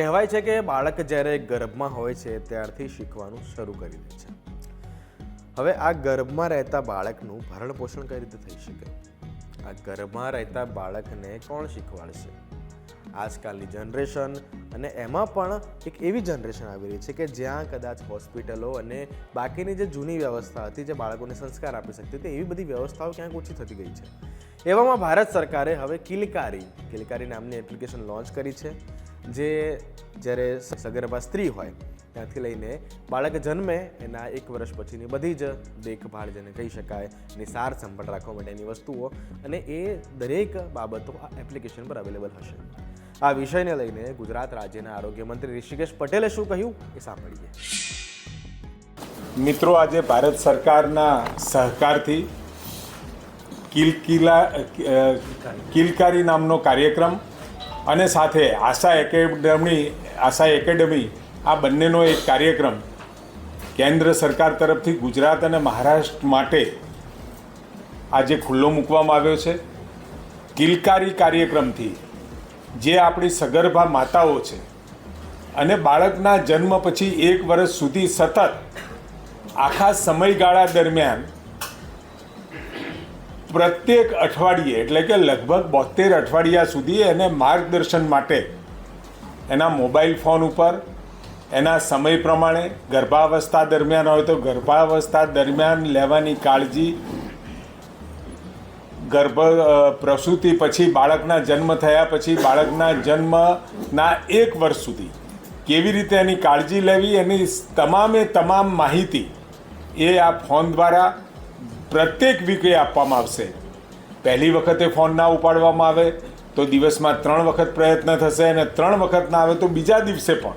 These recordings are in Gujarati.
કહેવાય છે કે બાળક જ્યારે ગર્ભમાં હોય છે, ત્યારથી શીખવાનું શરૂ કરી દે છે. હવે આ ગર્ભમાં રહેતા બાળકનું ભરણ પોષણ કઈ રીતે થઈ શકે? આ ગર્ભમાં રહેતા બાળકને કોણ શીખવાડશે? આજકાલની જનરેશન અને એમાં પણ એક એવી જનરેશન આવી રહી છે કે જ્યાં કદાચ હોસ્પિટલો અને બાકીની જે જૂની વ્યવસ્થા હતી, જે બાળકોને સંસ્કાર આપી શકતી હતી, એવી બધી વ્યવસ્થાઓ ક્યાંક ઓછી થતી ગઈ છે. એવામાં ભારત સરકારે હવે કિલકારી કિલકારી નામની એપ્લિકેશન લોન્ચ કરી છે. જે જ્યારે સગર્ભા સ્ત્રી હોય, ત્યાંથી લઈને બાળક જન્મે એના એક વર્ષ પછીની બધી જ દેખભાળ જેને કહી શકાય, એની સાર સંભાળ રાખવા માટેની વસ્તુઓ અને એ દરેક બાબતો આ એપ્લિકેશન પર અવેલેબલ હશે. આ વિષયને લઈને ગુજરાત રાજ્યના આરોગ્ય મંત્રી ઋષિકેશ પટેલે શું કહ્યું એ સાંભળીએ. મિત્રો, આજે ભારત સરકારના સહકારથી કિલકિલા કિલકારી નામનો કાર્યક્રમ અને સાથે આશા એકેડમી આશા એકેડમી, આ બંનેનો એક કાર્યક્રમ કેન્દ્ર સરકાર તરફથી ગુજરાત અને મહારાષ્ટ્ર માટે આજે ખુલ્લો મૂકવામાં આવ્યો છે. કિલકારી કાર્યક્રમથી જે આપણી સગર્ભા માતાઓ છે અને બાળકના જન્મ પછી એક વર્ષ સુધી સતત આખા સમયગાળા દરમિયાન પ્રત્યેક અઠવાડિયે, એટલે કે લગભગ બોતેર અઠવાડિયા સુધી એને માર્ગદર્શન માટે, એના મોબાઈલ ફોન ઉપર, એના સમય પ્રમાણે, ગર્ભાવસ્થા દરમિયાન હોય તો ગર્ભાવસ્થા દરમિયાન લેવાની કાળજી, ગર્ભ પ્રસૂતિ પછી બાળકના જન્મ થયા પછી બાળકના જન્મના એક વર્ષ સુધી. કેવી રીતે એની કાળજી લેવી, એની તમામે તમામ માહિતી એ આ ફોન દ્વારા પ્રત્યેક વીકે આપવામાં આવશે. પહેલી વખતે ફોન ના ઉપાડવામાં આવે તો દિવસમાં ત્રણ વખત પ્રયત્ન થશે અને ત્રણ વખત ના આવે તો બીજા દિવસે પણ.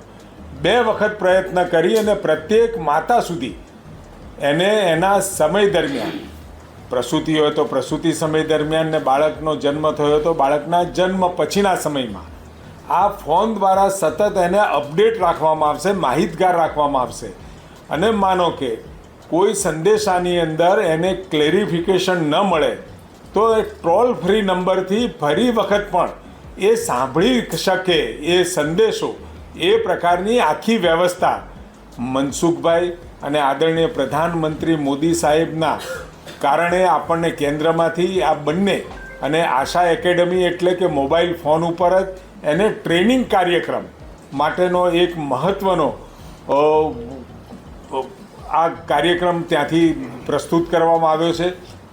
બે વખત પ્રયત્ન કરી અને પ્રત્યેક માતા સુધી. એને એના સમય દરમિયાન. પ્રસૂતિ હોય તો પ્રસૂતિ સમય દરમિયાન ને બાળકનો જન્મ થયો તો બાળકના જન્મ પછીના સમયમાં. આ ફોન દ્વારા સતત એને અપડેટ રાખવામાં આવશે, માહિતગાર રાખવામાં આવશે. અને માનો કે કોઈ સંદેશાની અંદર એને ક્લેરિફિકેશન ન મળે, તો એ ટ્રોલ ફ્રી નંબરથી ફરી વખત પણ એ સાંભળી શકે એ સંદેશો, એ પ્રકારની આખી વ્યવસ્થા. મનસુખભાઈ અને આદરણીય પ્રધાનમંત્રી મોદી સાહેબના કારણે આપણને કેન્દ્રમાંથી આ બંને અને આશા એકેડમી એટલે કે મોબાઈલ ફોન ઉપર જ એને ટ્રેનિંગ કાર્યક્રમ માટેનો એક મહત્ત્વનો આ કાર્યક્રમ ત્યાંથી પ્રસ્તુત કરવામાં આવ્યો છે,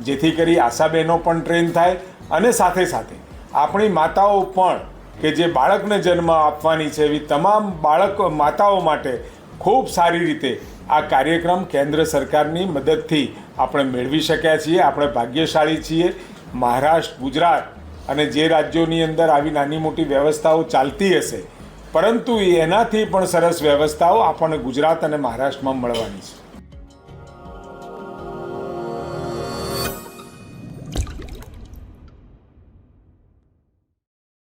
જેથી કરી આશાબહેનો પણ ટ્રેન થાય અને સાથે સાથે આપણી માતાઓ પણ કે જે બાળકને જન્મ આપવાની છે, એવી તમામ બાળક માતાઓ માટે ખૂબ સારી રીતે આ કાર્યક્રમ કેન્દ્ર સરકારની મદદથી આપણે મેળવી શક્યા છીએ. આપણે ભાગ્યશાળી છીએ. મહારાષ્ટ્ર, ગુજરાત અને જે રાજ્યોની અંદર આવી નાની મોટી વ્યવસ્થાઓ ચાલતી હશે, પરંતુ એનાથી પણ સરસ વ્યવસ્થાઓ આપણને ગુજરાત અને મહારાષ્ટ્રમાં મળવાની છે.